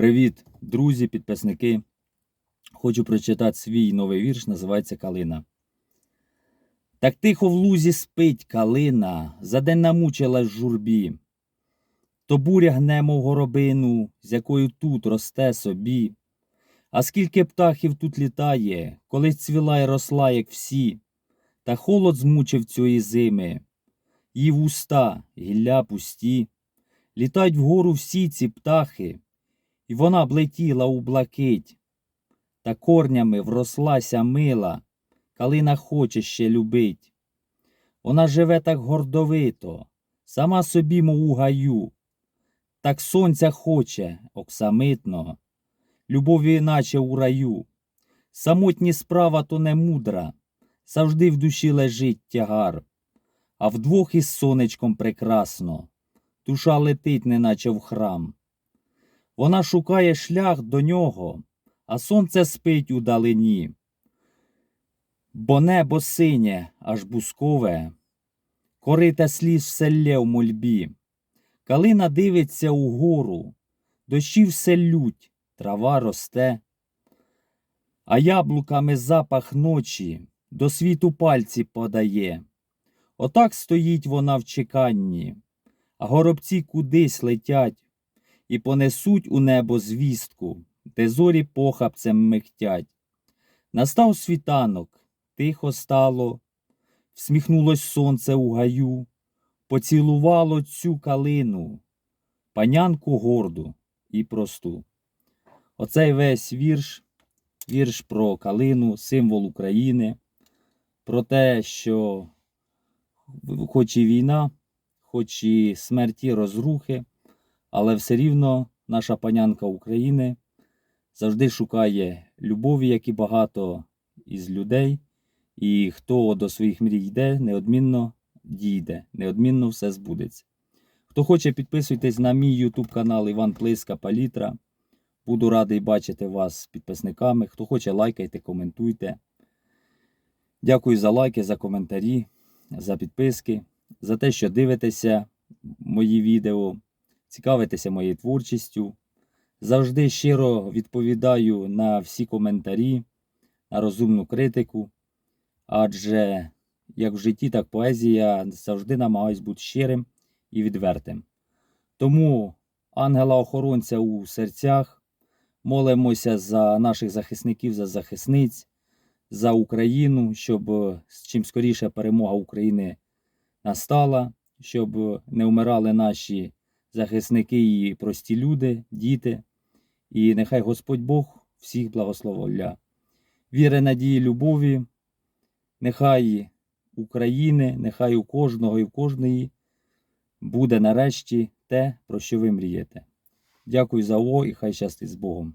Привіт, друзі, підписники. Хочу прочитати свій новий вірш, називається Калина. Так тихо в лузі спить калина, за день намучилась журбі. То буря гне, мов горобину, з якою тут росте собі. А скільки птахів тут літає, колись цвіла й росла, як всі, та холод змучив цієї зими, її вуста, гілля пусті. Літають вгору всі ці птахи, і вона б летіла у блакить, та корнями врослася мила, калина хоче ще любить. Вона живе так гордовито, сама собі, мов у гаю, так сонця хоче оксамитного, любові наче у раю. Самотні справа то не мудра, завжди в душі лежить тягар, а вдвох із сонечком прекрасно, душа летить, неначе в храм. Вона шукає шлях до нього, а сонце спить у далині. Бо небо синє, аж бускове, корита сліз вселє в мольбі. Калина дивиться угору, дощі все лють, трава росте, а яблуками запах ночі до світу пальці подає. Отак стоїть вона в чеканні, а горобці кудись летять і понесуть у небо звістку, де зорі похапцем михтять. Настав світанок, тихо стало, всміхнулось сонце у гаю, поцілувало цю калину, панянку горду і просту. Оцей весь вірш, вірш про калину, символ України, про те, що хоч і війна, хоч і смерті, розрухи, але все рівно наша панянка України завжди шукає любові, як і багато із людей. І хто до своїх мрій йде, неодмінно дійде, неодмінно все збудеться. Хто хоче, підписуйтесь на мій YouTube канал Іван Плиска Палітра. Буду радий бачити вас підписниками. Хто хоче, лайкайте, коментуйте. Дякую за лайки, за коментарі, за підписки, за те, що дивитеся мої відео, цікавитеся моєю творчістю. Завжди щиро відповідаю на всі коментарі, на розумну критику. Адже як в житті, так поезія завжди намагаюсь бути щирим і відвертим. Тому ангела-охоронця у серцях, молимося за наших захисників, за захисниць, за Україну, щоб чим скоріше перемога України настала, щоб не вмирали наші захисники її прості люди, діти. І нехай Господь Бог всіх благословля. Віри, надії, любові. Нехай України, нехай у кожного і в кожної буде нарешті те, про що ви мрієте. Дякую за увагу і хай щастить з Богом.